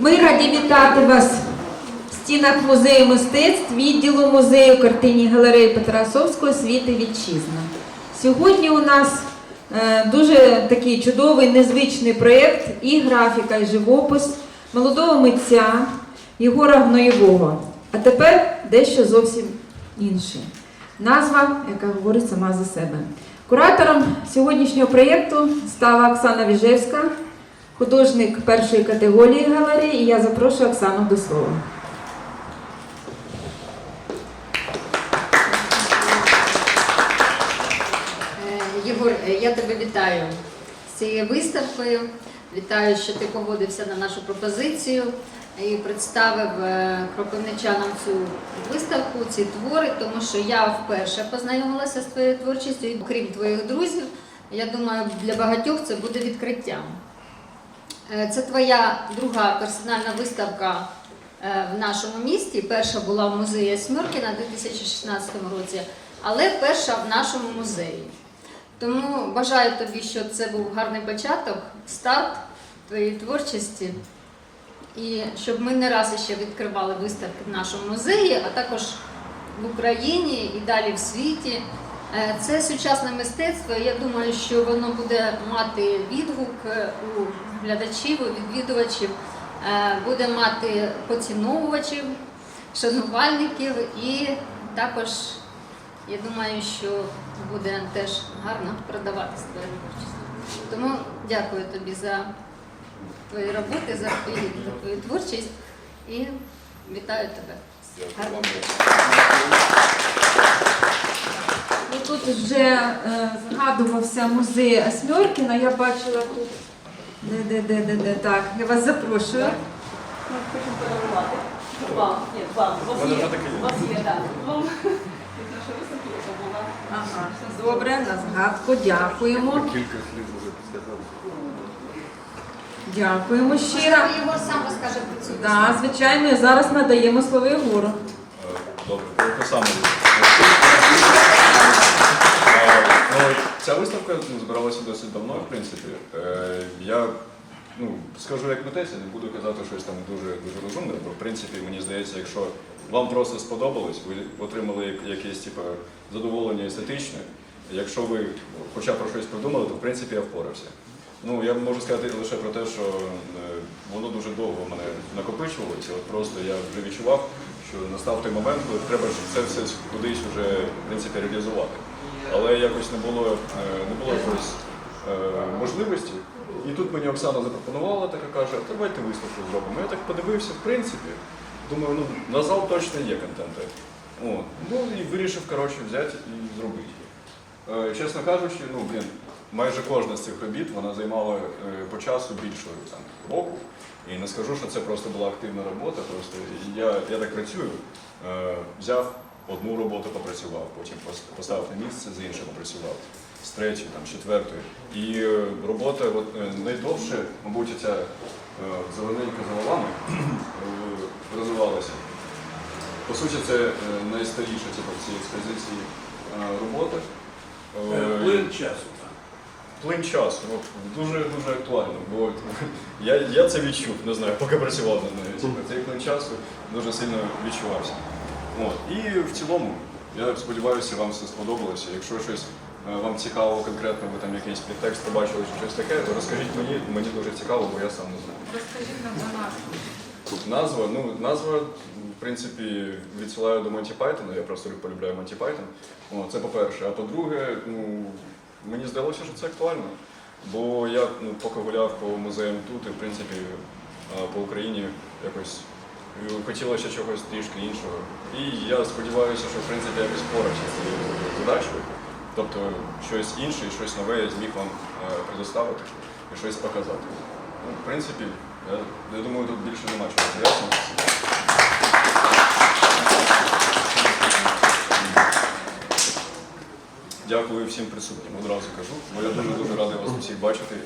Ми раді вітати вас в стінах музею мистецтв, відділу музею картині галереї Петра Осовського світи вітчизна. Сьогодні у нас е, дуже такий чудовий, незвичний проєкт і графіка, і живопис молодого митця Єгора Гноєвого. А тепер дещо зовсім інше. Назва, яка говорить сама за себе. Куратором сьогоднішнього проєкту стала Оксана Віжевська, художник першої категорії галереї, і я запрошую Оксану до слова. Е, Єгор, е, я тебе вітаю з цією виставкою. Вітаю, що ти погодився на нашу пропозицію і представив е, кропивничанам цю виставку, ці твори, тому що я вперше познайомилася з твоєю творчістю, і окрім твоїх друзів, я думаю, для багатьох це буде відкриттям. Е, Це твоя друга персональна виставка е, в нашому місті. Перша була в музеї Смьоркіна у 2016 році, але перша в нашому музеї. Тому бажаю тобі, щоб це був гарний початок, старт твоєї творчості. І щоб ми не раз ще відкривали виставки в нашому музеї, а також в Україні і далі в світі. Е, Це сучасне мистецтво. Я думаю, що воно буде мати відгук е, у глядачів, у відвідувачів, е, буде мати поціновувачів, шанувальників і також я думаю, що буде теж гарно продаватися твоя творчість. Тому дякую тобі за твої роботи, за твою, за твою творчість і вітаю тебе. Ну, тут вже е, згадувався музей Осьмьоркіна. Я бачила тут. Де, де, де, де, де. Так, я вас запрошую. Ми хочемо подарувати. Вам, ні, вам. У вас є, у вас є, так. Вам від нашої виставки, була. Ага, добре, на згадку. Дякуємо. Кілька слів вже сказав. Дякуємо щиро. Єгор сам розкаже про цю Так, звичайно, і зараз надаємо слово Єгору. Е, Добре, про саме. Ну, ця виставка ну, збиралася досить давно, в принципі. Е, Я ну, скажу як митець, я не буду казати щось там дуже дуже розумне, бо в принципі мені здається, якщо вам просто сподобалось, ви отримали як- якесь типу, задоволення естетичне. Якщо ви хоча б про щось придумали, то в принципі я впорався. Ну, я можу сказати лише про те, що е, воно дуже довго в мене накопичувалося. От просто я вже відчував, що настав той момент, коли треба це все кудись вже в принципі реалізувати. Але якось не було, е, не було якоїсь е, можливості. І тут мені Оксана запропонувала, така каже, «А давайте виставку зробимо. Я так подивився, в принципі, думаю, ну на зал точно є контент. От. Ну і вирішив коротше, взяти і зробити. Е, Чесно кажучи, ну блін, майже кожна з цих робіт вона займала е, по часу більшою там року. І не скажу, що це просто була активна робота. Просто я, я так працюю, е, взяв одну роботу, попрацював, потім поставив на місце, з іншим попрацював, з третьої, там, з четвертої. І робота от, найдовше, мабуть, ця зелененька з головами розвивалася. По суті, це найстаріша типу, цій експозиції робота. Е, Плин часу. Плин часу, дуже дуже актуально. Бо я, я це відчув, не знаю, поки працював над нею. Типу, Цей плин часу дуже сильно відчувався. От. І в цілому, я сподіваюся, вам все сподобалося. Якщо щось е, вам цікаво конкретно, ви там якийсь підтекст побачили чи щось таке, то розкажіть мені, мені дуже цікаво, бо я сам не знаю. Розкажіть нам за назву. Назва, ну назва, в принципі, відсилаю до Монті Пайтона, я просто полюбляю Монті Пайтон. О, це по-перше. А по-друге, ну, мені здалося, що це актуально. Бо я ну, поки гуляв по музеям тут і, в принципі, по Україні якось хотілося чогось трішки іншого. І я сподіваюся, що в принципі якось порався з цією задачею. Тобто щось інше, щось нове я зміг вам е, предоставити і щось показати. Ну, в принципі, я, я думаю, тут більше нема чого пояснювати. Дякую всім присутнім, одразу кажу, бо я дуже дуже радий вас усіх бачити.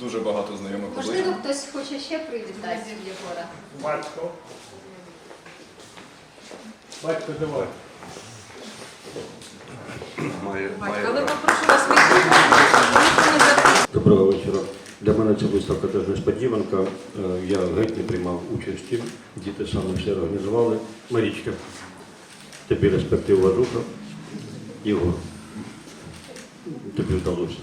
Дуже багато знайомих Можливо, хтось хоче ще привітати Єгора. Батько. Батько, давай. Батько, але попрошу вас мікрофон. ця виставка теж несподіванка. Е, Я геть не приймав участі, діти самі все організували. Марічка, тобі респект і уважуха. Ігор, тобі вдалося.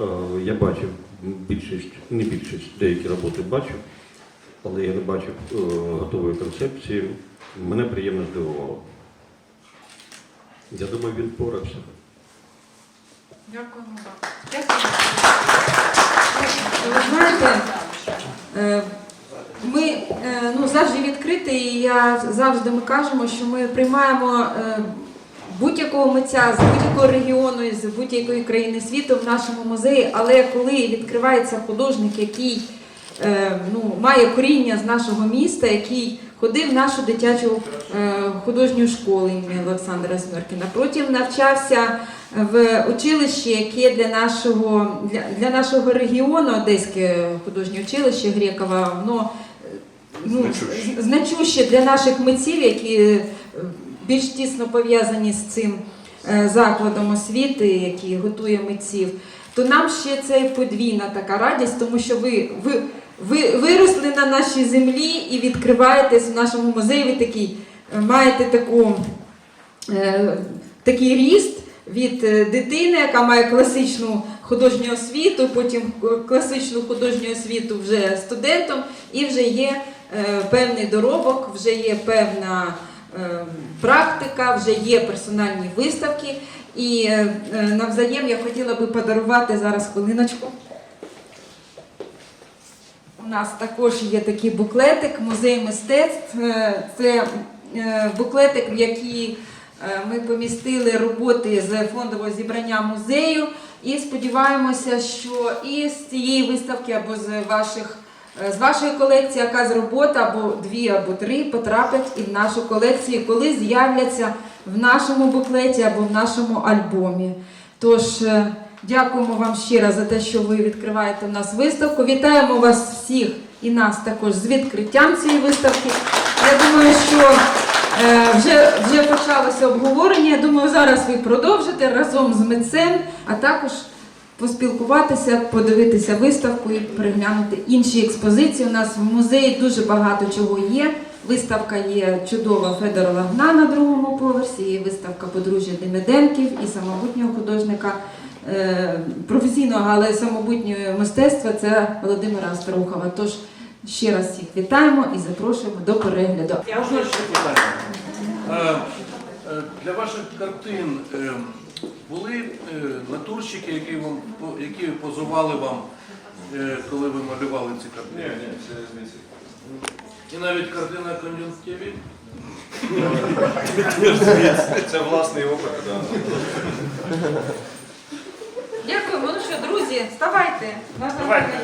Е, Я бачив більшість, не більшість, деякі роботи бачив, але я не бачив е, готової концепції. Мене приємно здивувало. Я думаю, він впорався. Дякуємо вам. Ви знаєте, е, ми е, ну, завжди відкриті, і я завжди ми кажемо, що ми приймаємо е, будь-якого митця з будь-якого регіону, з будь-якої країни світу в нашому музеї. Але коли відкривається художник, який ну, має коріння з нашого міста, який ходив в нашу дитячу е, художню школу імені Олександра Смеркіна, потім навчався в училищі, яке для нашого, для, для нашого регіону, Одеське художнє училище Грекова, воно е, ну, Значуще. значуще для наших митців, які е, більш тісно пов'язані з цим е, закладом освіти, який готує митців, то нам ще це подвійна така радість, тому що ви, ви, ви виросли на нашій землі і відкриваєтесь в нашому музеї. Ви такий, е, маєте таку, е, такий ріст від е, дитини, яка має класичну художню освіту, потім класичну художню освіту вже студентом, і вже є е, певний доробок, вже є певна е, практика, вже є персональні виставки. І е, е, навзаєм я хотіла би подарувати зараз хвилиночку. У нас також є такий буклетик музей мистецтв. Е, Це е, буклетик, в який е, ми помістили роботи з фондового зібрання музею. І сподіваємося, що і з цієї виставки або з ваших. З вашої колекції якась робота або дві, або три потрапять і в нашу колекцію, коли з'являться в нашому буклеті або в нашому альбомі. Тож дякуємо вам раз за те, що ви відкриваєте у нас виставку. Вітаємо вас всіх і нас також з відкриттям цієї виставки. Я думаю, що е, вже, вже почалося обговорення. Я думаю, зараз ви продовжите разом з митцем, а також поспілкуватися, подивитися виставку і переглянути інші експозиції. У нас в музеї дуже багато чого є. Виставка є чудова Федора Лагна на другому поверсі, є виставка подружжя Демиденків і самобутнього художника професійного, але самобутнього мистецтва це Володимира Аструхова. Тож ще раз всіх вітаємо і запрошуємо до перегляду. Можна ще питання? Е, е, Для ваших картин е, були е, натурщики, які вам по- які позували вам, е, коли ви малювали ці картини? ні, це звідси. І навіть картина кон'юнктиві? Це власний опит, так. Друзі, вставайте. Давайте.